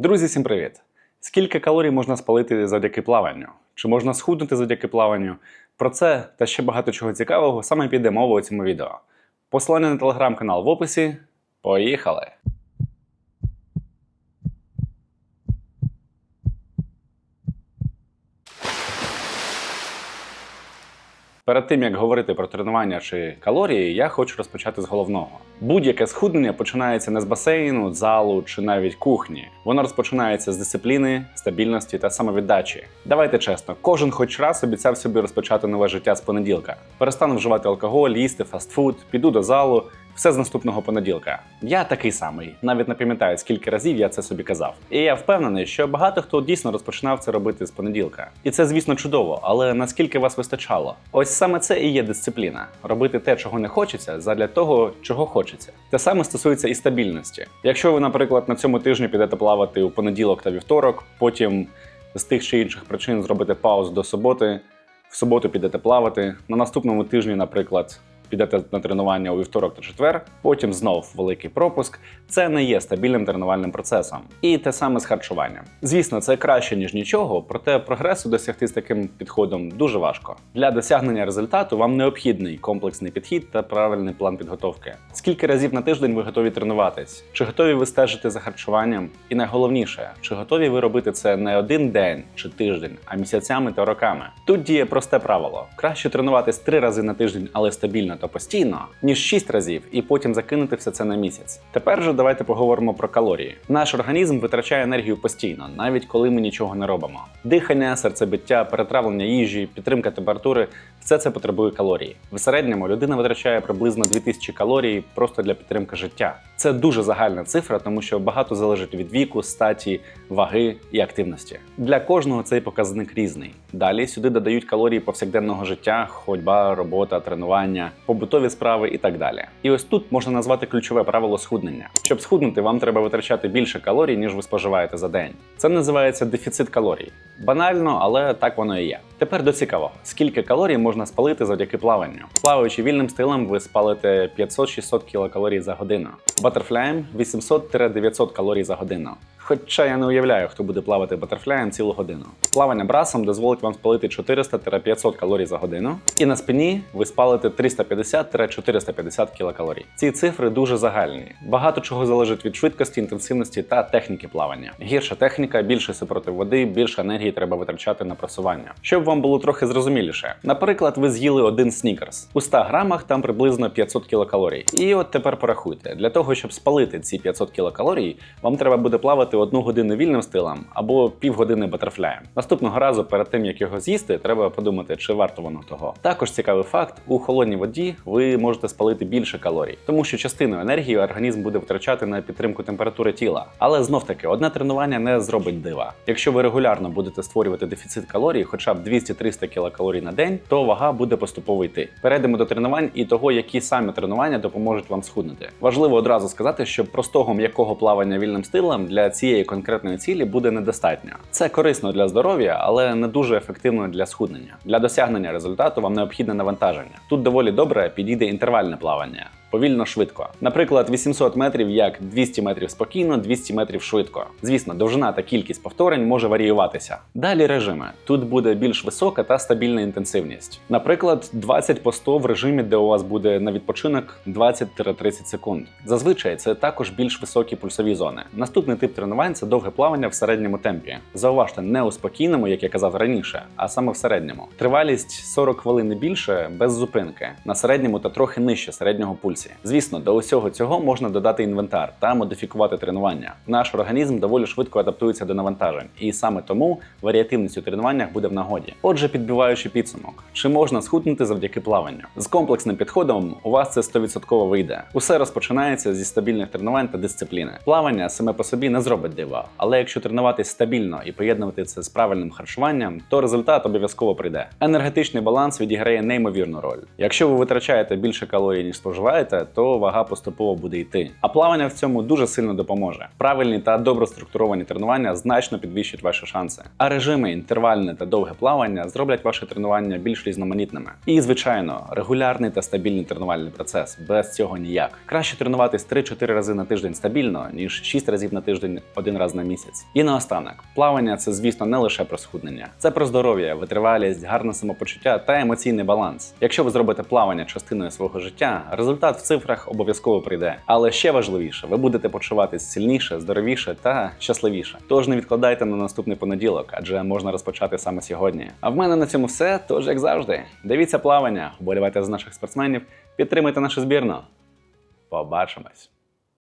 Друзі, всім привіт! Скільки калорій можна спалити завдяки плаванню? Чи можна схуднути завдяки плаванню? Про це та ще багато чого цікавого саме піде мова у цьому відео. Посилання на телеграм-канал в описі. Поїхали! Перед тим як говорити про тренування чи калорії, я хочу розпочати з головного. Будь-яке схуднення починається не з басейну, залу чи навіть кухні. Воно розпочинається з дисципліни, стабільності та самовіддачі. Давайте чесно, кожен хоч раз обіцяв собі розпочати нове життя з понеділка. Перестану вживати алкоголь, їсти фастфуд, піду до залу. Все з наступного понеділка. Я такий самий, навіть не пам'ятаю, скільки разів я це собі казав. І я впевнений, що багато хто дійсно розпочинав це робити з понеділка. І це, звісно, чудово, але наскільки вас вистачало? Ось саме це і є дисципліна робити те, чого не хочеться, задля того, чого хочеться. Те саме стосується і стабільності. Якщо ви, наприклад, на цьому тижні підете плавати у понеділок та вівторок, потім з тих чи інших причин зробите паузу до суботи, в суботу підете плавати, на наступному тижні, наприклад підете на тренування у вівторок та четвер, потім знов великий пропуск. Це не є стабільним тренувальним процесом. І те саме з харчуванням. Звісно, це краще ніж нічого, проте прогресу досягти з таким підходом дуже важко. Для досягнення результату вам необхідний комплексний підхід та правильний план підготовки. Скільки разів на тиждень ви готові тренуватись? Чи готові ви стежити за харчуванням? І найголовніше, чи готові ви робити це не один день чи тиждень, а місяцями та роками? Тут діє просте правило: краще тренуватись три рази на тиждень, але стабільно та постійно, ніж 6 разів, і потім закинути все це на місяць. Тепер же давайте поговоримо про калорії. Наш організм витрачає енергію постійно, навіть коли ми нічого не робимо. Дихання, серцебиття, перетравлення їжі, підтримка температури все це потребує калорій. В середньому людина витрачає приблизно 2000 калорій просто для підтримки життя. Це дуже загальна цифра, тому що багато залежить від віку, статі, ваги і активності. Для кожного цей показник різний. Далі сюди додають калорії повсякденного життя, ходьба, робота, тренування, побутові справи і так далі. І ось тут можна назвати ключове правило схуднення. Щоб схуднути, вам треба витрачати більше калорій, ніж ви споживаєте за день. Це називається дефіцит калорій. Банально, але так воно і є. Тепер до цікавого: скільки калорій можна спалити завдяки плаванню? Плаваючи вільним стилем, ви спалите 500-600 кілокалорій за годину. Батерфляєм 800-900 калорій за годину. Хоча я не уявляю, хто буде плавати батерфляєм цілу годину. Плавання брасом дозволить вам спалити 400-500 калорій за годину, і на спині ви спалите 350-450 кілокалорій. Ці цифри дуже загальні. Багато чого залежить від швидкості, інтенсивності та техніки плавання. Гірша техніка, більше супротив води, більше енергії треба витрачати на просування. Щоб вам було трохи зрозуміліше. Наприклад, ви з'їли один снікерс. У 100 грамах там приблизно 500 кілокалорій. І от тепер порахуйте, для того, щоб спалити ці 500 кілокалорій, вам треба буде плавати одну годину вільним стилем або півгодини батерфляєм. Наступного разу, перед тим як його з'їсти, треба подумати, чи варто воно того. Також цікавий факт: у холодній воді ви можете спалити більше калорій, тому що частину енергії організм буде втрачати на підтримку температури тіла. Але знов таки, одне тренування не зробить дива. Якщо ви регулярно будете створювати дефіцит калорій, хоча б 200-300 кілокалорій на день, то вага буде поступово йти. Перейдемо до тренувань і того, які саме тренування допоможуть вам схуднути. Важливо одразу сказати, що простого м'якого плавання вільним стилем для цієї конкретної цілі буде недостатньо. Це корисно для здоров'я, але не дуже ефективно для схуднення. Для досягнення результату вам необхідне навантаження. Тут доволі добре підійде інтервальне плавання. Повільно швидко. Наприклад, 800 метрів як 200 метрів спокійно, 200 метрів швидко. Звісно, довжина та кількість повторень може варіюватися. Далі режими. Тут буде більш висока та стабільна інтенсивність. Наприклад, 20 по 100 в режимі, де у вас буде на відпочинок 20-30 секунд. Зазвичай це також більш високі пульсові зони. Наступний тип тренувань це довге плавання в середньому темпі. Зауважте, не у спокійному, як я казав раніше, а саме в середньому. Тривалість 40 хвилин і більше без зупинки, на середньому та трохи нижче середнього пульсі. Звісно, до усього цього можна додати інвентар та модифікувати тренування. Наш організм доволі швидко адаптується до навантажень, і саме тому варіативність у тренуваннях буде в нагоді. Отже, підбиваючи підсумок, чи можна схуднути завдяки плаванню? З комплексним підходом у вас це 100% вийде. Усе розпочинається зі стабільних тренувань та дисципліни. Плавання саме по собі не зробить дива, але якщо тренуватись стабільно і поєднувати це з правильним харчуванням, то результат обов'язково прийде. Енергетичний баланс відіграє неймовірну роль. Якщо ви витрачаєте більше калорій, ніж споживаєте, почнете, то вага поступово буде йти. А плавання в цьому дуже сильно допоможе. Правильні та добре структуровані тренування значно підвищать ваші шанси. А режими інтервальне та довге плавання зроблять ваше тренування більш різноманітними. І, звичайно, регулярний та стабільний тренувальний процес. Без цього ніяк. Краще тренуватись 3-4 рази на тиждень стабільно, ніж 6 разів на тиждень один раз на місяць. І наостанок, плавання це, звісно, не лише про схуднення, це про здоров'я, витривалість, гарне самопочуття та емоційний баланс. Якщо ви зробите плавання частиною свого життя, результат в цифрах обов'язково прийде. Але ще важливіше, ви будете почуватись сильніше, здоровіше та щасливіше. Тож не відкладайте на наступний понеділок, адже можна розпочати саме сьогодні. А в мене на цьому все. Тож, як завжди, дивіться плавання, вболівайте за наших спортсменів, підтримуйте нашу збірну. Побачимось!